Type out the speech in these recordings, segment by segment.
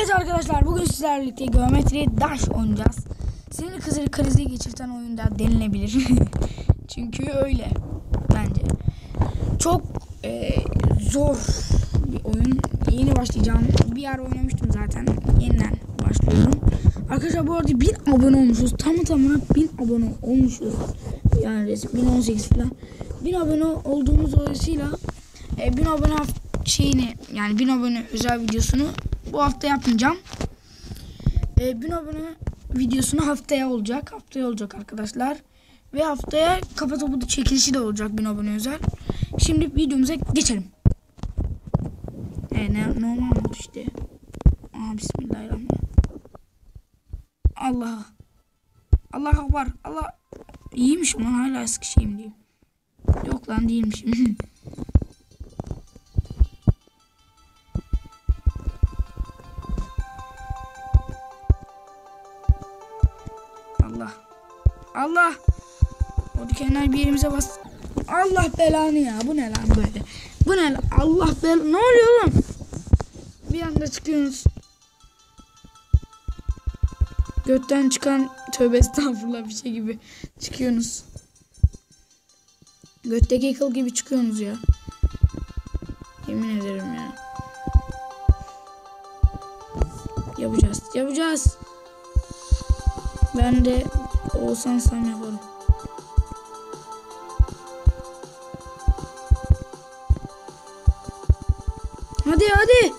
Evet arkadaşlar bugün sizlerle birlikte geometri dash oynayacağız. Sinir kızı krizi geçirten oyunda denilebilir. Çünkü öyle bence. Çok e, zor bir oyun. Yeni başlayacağım. Bir yer oynamıştım zaten. Yeniden başlıyorum. Arkadaşlar bu arada 1000 abone olmuşuz. Tamı tamına 1000 abone olmuşuz. Yani resim 1018 falan. 1000 abone olduğumuz dolayısıyla e, 1000 abone şeyini yani 1000 abone özel videosunu bu hafta yapmayacağım. E, 1000 abone videosunu haftaya olacak. Haftaya olacak arkadaşlar. Ve haftaya kafa topu çekilişi de olacak 1000 abone özel. Şimdi videomuza geçelim. E, ne, normal oldu işte. Aa, Bismillahirrahmanirrahim. Allah. Allah akbar. Allah. İyiymişim lan hala eski şeyim diyeyim. Yok lan değilmişim. Allah. Allah. O dikenler bir yerimize bas. Allah belanı ya. Bu ne lan böyle? Bu ne lan? Allah bel. Ne oluyor oğlum? Bir anda çıkıyorsunuz. Götten çıkan tövbe estağfurullah bir şey gibi çıkıyorsunuz. Götteki kıl gibi çıkıyorsunuz ya. Yemin ederim ya. Yapacağız. Yapacağız. Ben de olsan sen yaparım. Hadi hadi.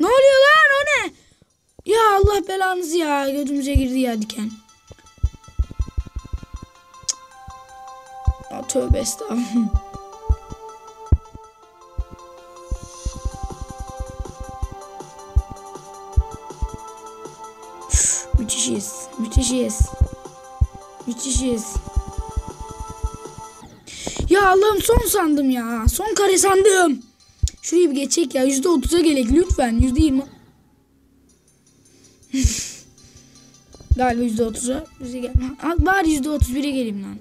Ne oluyor lan o ne? Ya Allah belanızı ya. Gözümüze girdi ya diken. Ya tövbe estağfurullah. Müthişiz. Müthişiz. Ya Allah'ım son sandım ya. Son kare sandım. Şurayı bir geçecek ya. Yüzde otuza gelek lütfen. Yüzde yirmi. Galiba yüzde otuza bize gel. Al bari yüzde otuz bire geleyim lan.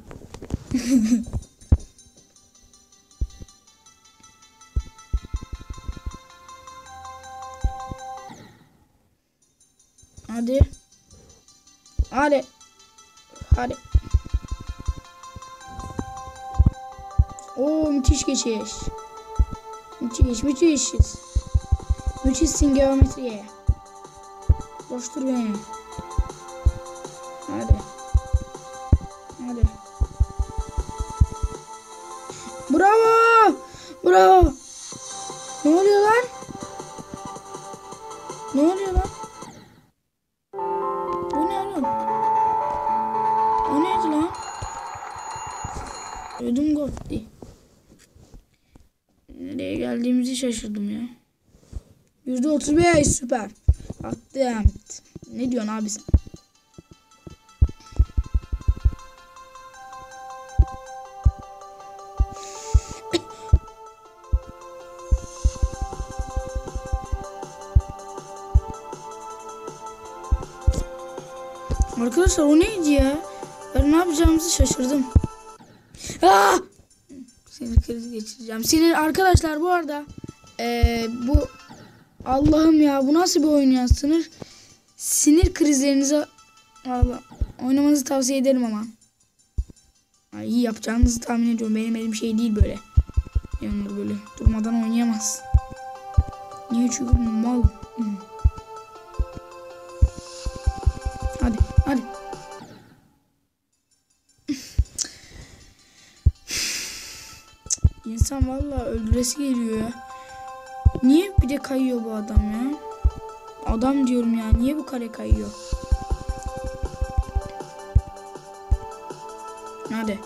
Hadi. Hadi. Hadi. Oo müthiş geçiş. Müthiş müthişiz. Müthişsin geometriye. Koştur beni. Hadi. Hadi. Bravo. Bravo. Ne oluyor lan? Ne oluyor şaşırdım ya. Yüzde otuz beş süper. Attım. Ne diyorsun abi sen? Arkadaşlar o neydi ya? Ben ne yapacağımızı şaşırdım. Aa! Sinir krizi geçireceğim. Sinir arkadaşlar bu arada ee, bu Allah'ım ya bu nasıl bir oyun ya? Sinir sinir krizlerinize Allah oynamanızı tavsiye ederim ama. İyi yapacağınızı tahmin ediyorum. Benim elim şey değil böyle. Yani böyle durmadan oynayamaz. Niye çünkü mal. Hadi hadi. İnsan vallahi öldüresi geliyor ya. Niye bir de kayıyor bu adam ya? Adam diyorum ya. Niye bu kare kayıyor? Hadi.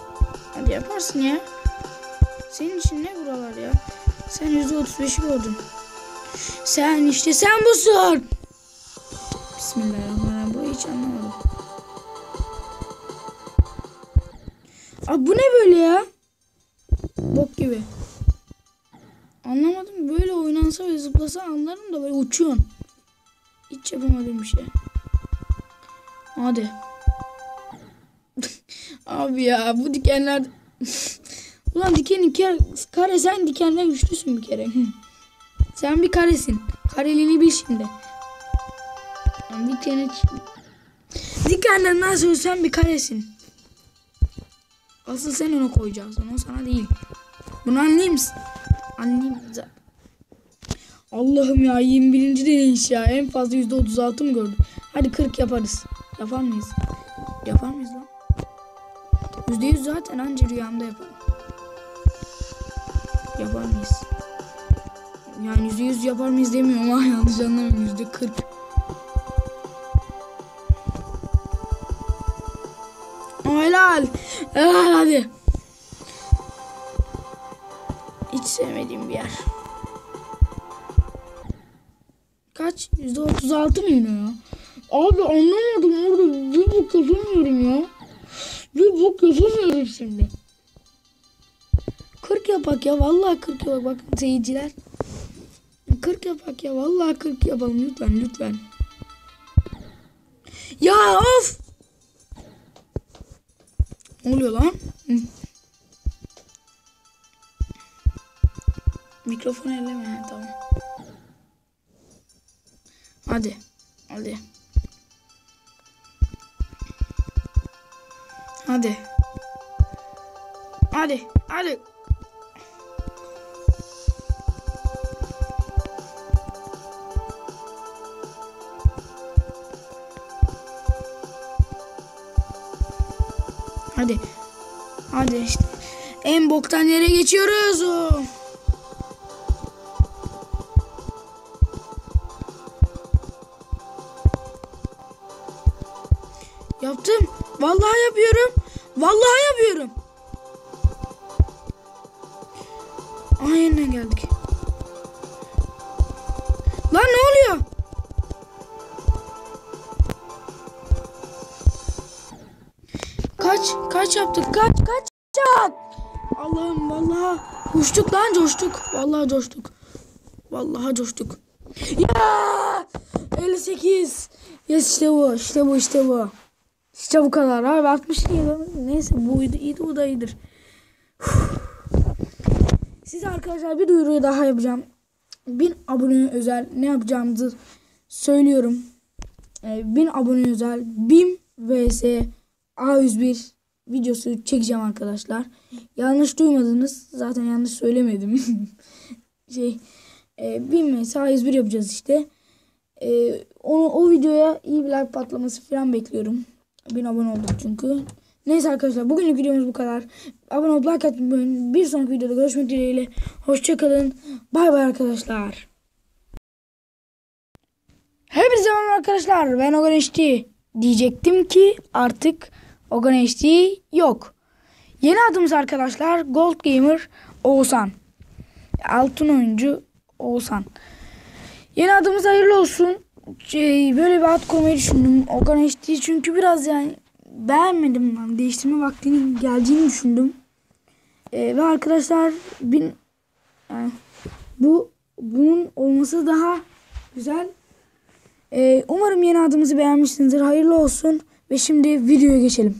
Hadi yaparsın ya. Senin için ne buralar ya? Sen %35'i gördün. Sen işte sen busun. Bismillahirrahmanirrahim. Burayı hiç anlamadım. Abi bu ne böyle ya? Bok gibi. Anlamadım. Böyle oynansa ve zıplasa anlarım da böyle uçuyorsun. Hiç yapamadığım bir şey. Hadi. Abi ya bu dikenler... Ulan diken iki kare sen dikenden güçlüsün bir kere. sen bir karesin. Kareliğini bil şimdi. Dikene Dikenden nasıl sen bir karesin. Asıl sen onu koyacaksın. O sana değil. Bunu anlayayım mısın? Zaten. Allah'ım ya 21. deneyiş ya. En fazla %36 mı gördüm? Hadi 40 yaparız. Yapar mıyız? Yapar mıyız lan? %100 zaten anca rüyamda yaparım. Yapar mıyız? Yani %100 yapar mıyız demiyorum ama yanlış anlamayın %40. Helal. Helal hadi. Hiç sevmediğim bir yer. Kaç? Yüzde otuz altı mı yine ya? Abi anlamadım orada bir bok yapamıyorum ya. Bir bok yapamıyorum şimdi. 40 yapak ya vallahi 40 yapak bakın seyirciler. 40 yapak ya vallahi 40 yapalım lütfen lütfen. Ya of! Ne oluyor lan? Hı. Mikrofon elleme ha, tamam. Hadi. Hadi. Hadi. Hadi. Hadi. Hadi. Hadi işte. En boktan yere geçiyoruz. Oh. Yaptım. Vallahi yapıyorum. Vallahi yapıyorum. Aynen geldik. Lan ne oluyor? Kaç, kaç yaptık? Kaç, kaç yap? Allah'ım vallahi coştuk lan coştuk. Vallahi coştuk. Vallahi coştuk. Ya! 58. Yes işte bu, işte bu, işte bu. İşte bu kadar abi 62 neyse buydu iyiydi bu da iyidir. Size arkadaşlar bir duyuruyu daha yapacağım. 1000 abone özel ne yapacağımızı söylüyorum. Ee, 1000 abone özel BIM vs A101 videosu çekeceğim arkadaşlar. Yanlış duymadınız. Zaten yanlış söylemedim. şey e, BIM vs A101 yapacağız işte. E, onu, o videoya iyi bir like patlaması falan bekliyorum. 1000 abone olduk çünkü. Neyse arkadaşlar bugünlük videomuz bu kadar. Abone olup like atmayı. Bir sonraki videoda görüşmek dileğiyle. Hoşçakalın. Bay bay arkadaşlar. Hepinize merhaba arkadaşlar. Ben Ogan HD. Diyecektim ki artık Ogan HD yok. Yeni adımız arkadaşlar Gold Gamer Oğuzhan. Altın oyuncu Oğuzhan. Yeni adımız hayırlı olsun. Şey, böyle bir ad koymayı düşündüm. Ogan HD çünkü biraz yani beğenmedim ben. Değiştirme vaktinin geldiğini düşündüm. Ee, ve arkadaşlar bin yani bu bunun olması daha güzel. Ee, umarım yeni adımızı beğenmişsinizdir. Hayırlı olsun. Ve şimdi videoya geçelim.